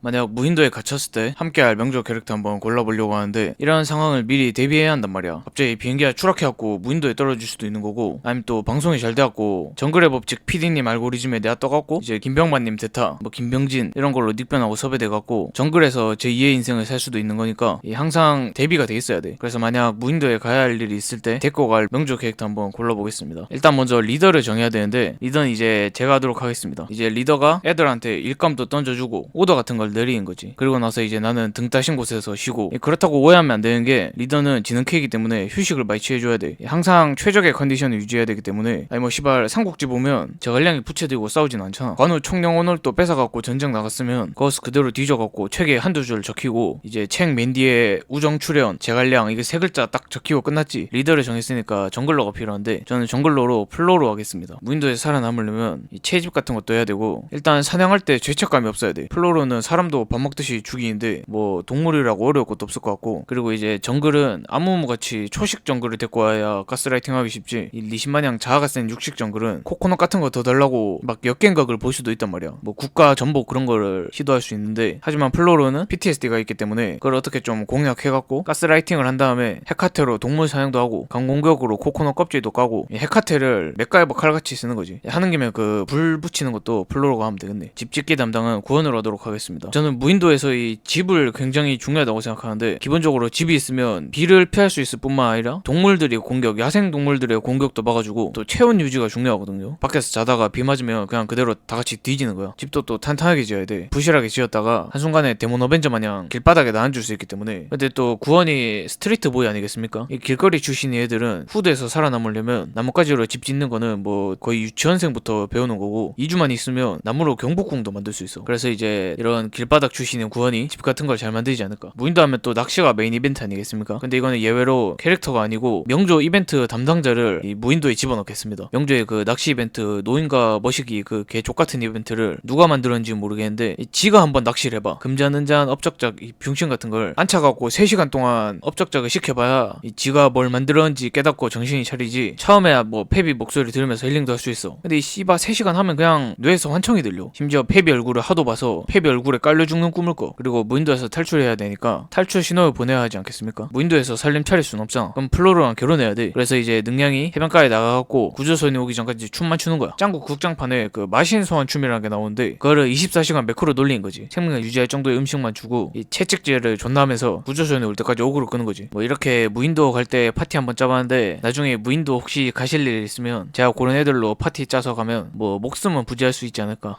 만약 무인도에 갇혔을 때 함께할 명조 캐릭터 한번 골라보려고 하는데 이런 상황을 미리 대비해야 한단 말이야. 갑자기 비행기가 추락해갖고 무인도에 떨어질 수도 있는 거고 아니면 또 방송이 잘 돼갖고 정글의 법칙 PD님 알고리즘에 내가 떠갖고 이제 김병만님 대타 뭐 김병진 이런 걸로 닉변하고 섭외돼갖고 정글에서 제 2의 인생을 살 수도 있는 거니까 이 항상 대비가 돼 있어야 돼. 그래서 만약 무인도에 가야 할 일이 있을 때 데리고 갈 명조 캐릭터 한번 골라보겠습니다. 일단 먼저 리더를 정해야 되는데 리더는 이제 제가 하도록 하겠습니다. 이제 리더가 애들한테 일감도 던져주고 오더 같은 걸 내리는 거지. 그리고 나서 이제 나는 등 따신 곳에서 쉬고 그렇다고 오해하면 안 되는 게 리더는 지능캐이기 때문에 휴식을 많이 취해줘야 돼. 항상 최적의 컨디션을 유지해야 되기 때문에. 아니 뭐 시발 삼국지 보면 저갈량이 부채들고 싸우진 않잖아. 관우 총령원을 또 뺏어갖고 전쟁 나갔으면 거기서 그대로 뒤져갖고 책에 한두 줄 적히고 이제 책 맨 뒤에 우정 출연 제갈량 이게 세 글자 딱 적히고 끝났지. 리더를 정했으니까 정글러가 필요한데 저는 정글러로 플로로 하겠습니다. 무인도에서 살아남으려면 이 채집 같은 것도 해야 되고 일단 사냥할 때 죄책감이 없어야 돼. 플로로는 사람도 밥 먹듯이 죽이는데 뭐 동물이라고 어려울 것도 없을 것 같고. 그리고 이제 정글은 아무무같이 초식 정글을 데리고 와야 가스라이팅 하기 쉽지. 이 리신마냥 자아가 센 육식 정글은 코코넛 같은 거 더 달라고 막 역갱각을 볼 수도 있단 말이야. 뭐 국가 전복 그런 거를 시도할 수 있는데. 하지만 플로로는 PTSD가 있기 때문에 그걸 어떻게 좀 공략해갖고 가스라이팅을 한 다음에 헤카테로 동물 사냥도 하고 강공격으로 코코넛 껍질도 까고 이 헤카테를 맥가이버 칼같이 쓰는 거지. 하는 김에 그 불 붙이는 것도 플로로가 하면 되겠네. 집 짓기 담당은 구원을 하도록 하겠습니다 저는 무인도에서 이 집을 굉장히 중요하다고 생각하는데 기본적으로 집이 있으면 비를 피할 수 있을 뿐만 아니라 동물들이 공격 야생 동물들의 공격도 막아주고 또 체온 유지가 중요하거든요. 밖에서 자다가 비 맞으면 그냥 그대로 다 같이 뒤지는 거야. 집도 또 탄탄하게 지어야 돼. 부실하게 지었다가 한순간에 데몬 어벤져 마냥 길바닥에 나앉을 수 있기 때문에. 근데 또 구원이 스트리트 보이 아니겠습니까? 이 길거리 출신 애들은 후드에서 살아남으려면 나뭇가지로 집 짓는 거는 뭐 거의 유치원생부터 배우는 거고 2주만 있으면 나무로 경복궁도 만들 수 있어. 그래서 이제 이런 길바닥 출신의 구원이 집 같은 걸 잘 만들지 않을까? 무인도 하면 또 낚시가 메인 이벤트 아니겠습니까? 근데 이거는 예외로 캐릭터가 아니고 명조 이벤트 담당자를 이 무인도에 집어넣겠습니다. 명조의 그 낚시 이벤트 노인과 머시기 그 개 족 같은 이벤트를 누가 만들었는지 모르겠는데 이 지가 한번 낚시를 해봐. 금자는 잔 업적작 이 병신 같은 걸 앉혀갖고 3시간 동안 업적작을 시켜봐야 이 지가 뭘 만들었는지 깨닫고 정신이 차리지. 처음에야 뭐 페비 목소리 들으면서 힐링도 할 수 있어. 근데 이 씨바 3시간 하면 그냥 뇌에서 환청이 들려. 심지어 페비 얼굴을 하도 봐서 페비 얼굴에 깔려 죽는 꿈을 꿔. 그리고 무인도에서 탈출해야 되니까 탈출 신호를 보내야 하지 않겠습니까? 무인도에서 살림 차릴 순 없잖아. 그럼 플로로랑 결혼해야 돼. 그래서 이제 능량이 해변가에 나가갖고 구조선이 오기 전까지 춤만 추는 거야. 짱구 극장판에 그 마신 소환 춤이라는 게 나오는데 그거를 24시간 매크로 돌리는 거지. 생명을 유지할 정도의 음식만 주고 이 채찍질을 존나 하면서 구조선이 올 때까지 오그로 끄는 거지. 뭐 이렇게 무인도 갈 때 파티 한번 짜봤는데 나중에 무인도 혹시 가실 일 있으면 제가 그런 애들로 파티 짜서 가면 뭐 목숨은 부지할 수 있지 않을까